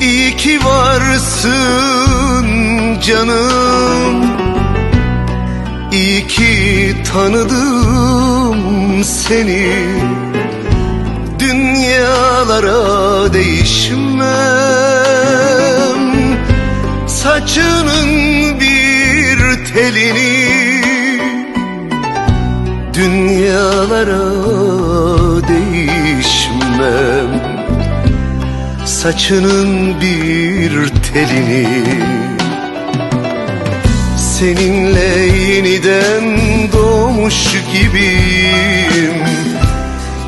İyi ki varsın canım. İyi ki tanıdım seni. Dünyalara değişmem. Saçının bir telini. Dünyalara değişmem Saçının bir telini. Seninle yeniden doğmuş gibiyim.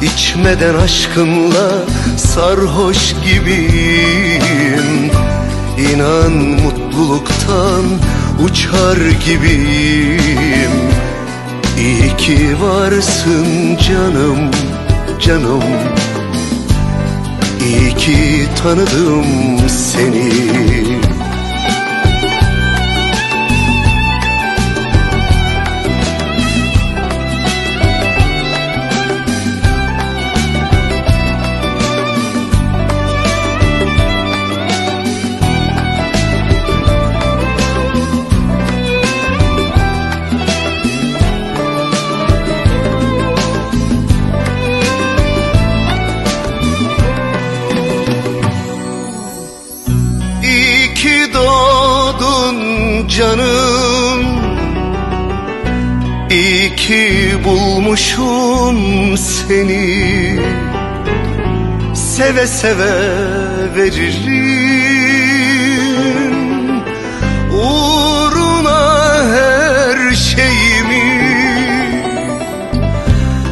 İçmeden aşkınla sarhoş gibiyim. İnan mutluluktan uçar gibiyim. İyi ki varsın canım, canım İyi ki tanıdım seni canım. İyi ki bulmuşum seni. Seve seve veririm. Uğruna her şeyimi.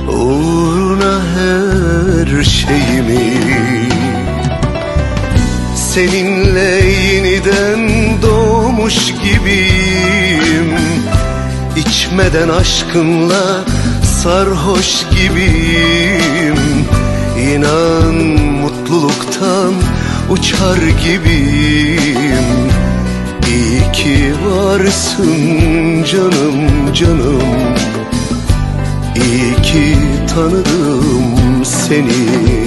Uğruna her şeyimi. Seninle doğmuş gibiyim. İçmeden aşkınla sarhoş gibiyim. İnan mutluluktan uçar gibiyim. İyi ki varsın canım canım. İyi ki tanıdım seni